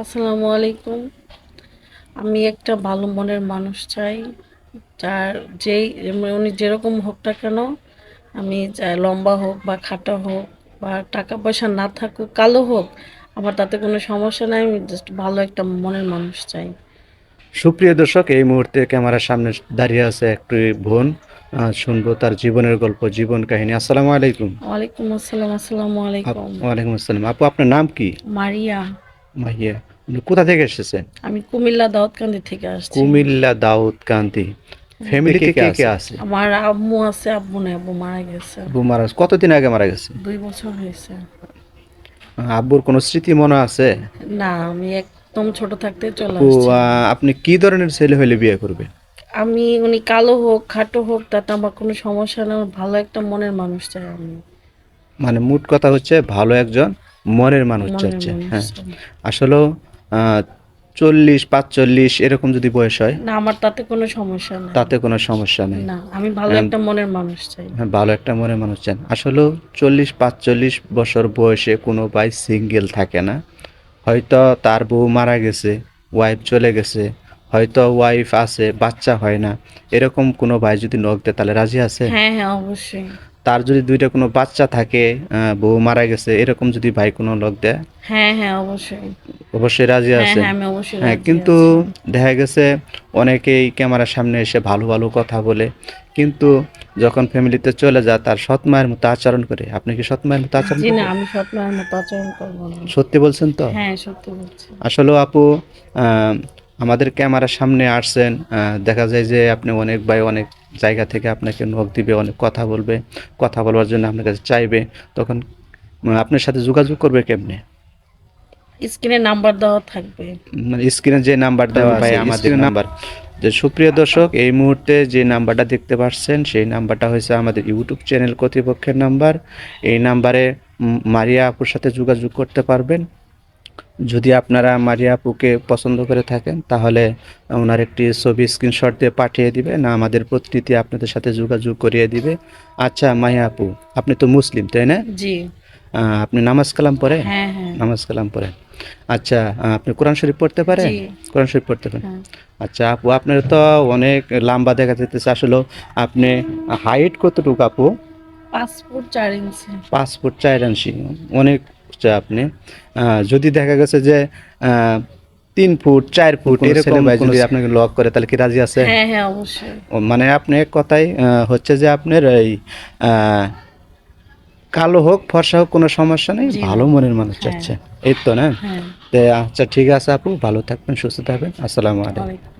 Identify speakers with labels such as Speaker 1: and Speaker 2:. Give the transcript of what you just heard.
Speaker 1: আসসালামু আলাইকুম। আমি একটা ভালো মনের মানুষ চাই যার যেই উনি যেরকম হোক না কেন আমি চাই লম্বা হোক বা খাটো হোক বা টাকা পয়সা না থাকুক কালো হোক আমার তাতে কোনো সমস্যা নাই আমি জাস্ট ভালো একটা মনের মানুষ চাই।
Speaker 2: সুপ্রিয় দর্শক এই মুহূর্তে ক্যামেরার সামনে দাঁড়িয়ে আছে একটি বোন শুনব তার জীবনের গল্প জীবন কাহিনী। আসসালামু আলাইকুম।
Speaker 1: ওয়ালাইকুম আসসালাম আসসালামু আলাইকুম।
Speaker 2: ওয়ালাইকুম আসসালাম। আপু আপনার নাম কি?
Speaker 1: মারিয়া।
Speaker 2: মাহিয়া আপনি কোথা থেকে এসেছেন?
Speaker 1: আমি কুমিল্লা দাউদকান্দি থেকে আসছি।
Speaker 2: কুমিল্লা দাউদ কান্তি ফ্যামিলিতে কে কে আছে?
Speaker 1: আমার আম্মু আছে আব্বু নেই আব্বু মারা গেছে।
Speaker 2: আব্বু মারা কতদিন আগে মারা গেছে?
Speaker 1: দুই বছর হয়েছে।
Speaker 2: আব্বুর কোনো স্মৃতি মনে আছে?
Speaker 1: না আমি একদম ছোট থাকতে চলে আসছি।
Speaker 2: আহ, আপনি কি ধরনের ছেলে হলে বিয়ে করবেন?
Speaker 1: আমি উনি কালো হোক খাটো হোক তাতে আমার কোনো সমস্যা নেই। আমার ভালো একটা মনের মানুষ চাই আমি।
Speaker 2: মানে মোট কথা হচ্ছে ভালো একজন মনের মানুষ
Speaker 1: মনের
Speaker 2: চাচ্ছে হ্যাঁ।
Speaker 1: চাই।
Speaker 2: আসলে চল্লিশ পাঁচচল্লিশ এরকম যদি বয়স হয়
Speaker 1: না আমার তাতে কোনো সমস্যা নেই।
Speaker 2: তাতে কোনো সমস্যা নেই।
Speaker 1: না আমি ভালো একটা মনের মানুষ চাই।
Speaker 2: হ্যাঁ ভালো একটা মনে মানুষ চান। আসলেও চল্লিশ পাঁচচল্লিশ বছর বয়সে কোনো ভাই সিঙ্গেল থাকে না। হয়তো তার বউ মারা গেছে ওয়াইফ চলে গেছে হয়তো ওয়াইফ আছে বাচ্চা হয় না। এরকম কোনো ভাই যদি নখ দেয় তাহলে রাজি আছে?
Speaker 1: হ্যাঁ হ্যাঁ অবশ্যই।
Speaker 2: তার যদি দুইটা কোনো বাচ্চা থাকে বউ মারা গেছে এরকম যদি ভাই কোনো লোক দেয়?
Speaker 1: হ্যাঁ হ্যাঁ অবশ্যই।
Speaker 2: অবশ্যই রাজি
Speaker 1: হ্যাঁ
Speaker 2: আছে?
Speaker 1: হ্যাঁ আমি অবশ্যই
Speaker 2: হ্যাঁ কিন্তু দেখা গেছে অনেকেই ক্যামেরার সামনে এসে ভালো ভালো কথা বলে। কিন্তু যখন ফ্যামিলিতে চলে যায় তার সৎ মায়ের মতো আচরণ করে। আপনি কি সৎ মায়ের মতো আচরণ
Speaker 1: জি না? আমি স্বপ্নের মতো আচরণ করব
Speaker 2: সত্যি বলছেন তো?
Speaker 1: হ্যাঁ সত্যি বলছি
Speaker 2: আসলে আপু আমাদের ক্যামেরার সামনে আসছেন দেখা যায় যে আপনি অনেক ভাই অনেক জায়গা থেকে আপনাকে নখ দিবে অনেক কথা বলবে কথা বলবার জন্য আপনার কাছে চাইবে। তখন আপনার সাথে যোগাযোগ করবে কেমনে?
Speaker 1: স্ক্রিনে নাম্বার দেওয়া থাকবে।
Speaker 2: মানে স্ক্রিনে যে নাম্বার দেওয়া আছে আমাদের নাম্বার। যে সুপ্রিয় দর্শক এই মুহূর্তে যে নাম্বারটা দেখতে পাচ্ছেন সেই নাম্বারটা হয়েছে আমাদের ইউটিউব চ্যানেল কর্তৃপক্ষের নাম্বার। এই নাম্বারে মারিয়া আপুর সাথে যোগাযোগ করতে পারবেন। যদি আপনারা মারিয়া আপুকে পছন্দ করে থাকেন তাহলে ওনার একটি ছবি স্ক্রিনশট দিয়ে পাঠিয়ে দিবে না আমাদের প্রতিনিধি আপনাদের সাথে যোগাযোগ করিয়ে দিবে। আচ্ছা মাহিয়া আপু আপনি তো মুসলিম তাই না?
Speaker 1: জি।
Speaker 2: আপনি নামাজ কালাম পড়ে
Speaker 1: হ্যাঁ হ্যাঁ।
Speaker 2: নামাজ কালাম পড়েন। আচ্ছা আপনি কোরআন শরীফ পড়তে পারেন?
Speaker 1: জি।
Speaker 2: কোরআন শরীফ পড়তে পারেন।
Speaker 1: হ্যাঁ।
Speaker 2: আচ্ছা আপু আপনার তো অনেক লম্বা দেখা যেতেছে আসলে আপনি হাইট কতটুকু আপু?
Speaker 1: পাসপোর্ট চার ইঞ্চি।
Speaker 2: ফুট চার ইঞ্চি। অনেক উচ্চ আপনি আহ, যদি দেখা গেছে যে আহ, তিন ফুট চার ফুট এরকম যদি আপনাকে লক করে তাহলে কি রাজি আছে?
Speaker 1: হ্যাঁ হ্যাঁ অবশ্যই।
Speaker 2: মানে আপনি এক কথাই আহ, হচ্ছে যে আপনার এই আহ, কালো হোক ফর্সা হোক কোনো সমস্যা নেই ভালো মনের মানুষ চাচ্ছে। এই তো না?
Speaker 1: হ্যাঁ।
Speaker 2: আচ্ছা ঠিক আছে আপু ভালো থাকবেন সুস্থ থাকবেন। আসসালামু আলাইকুম।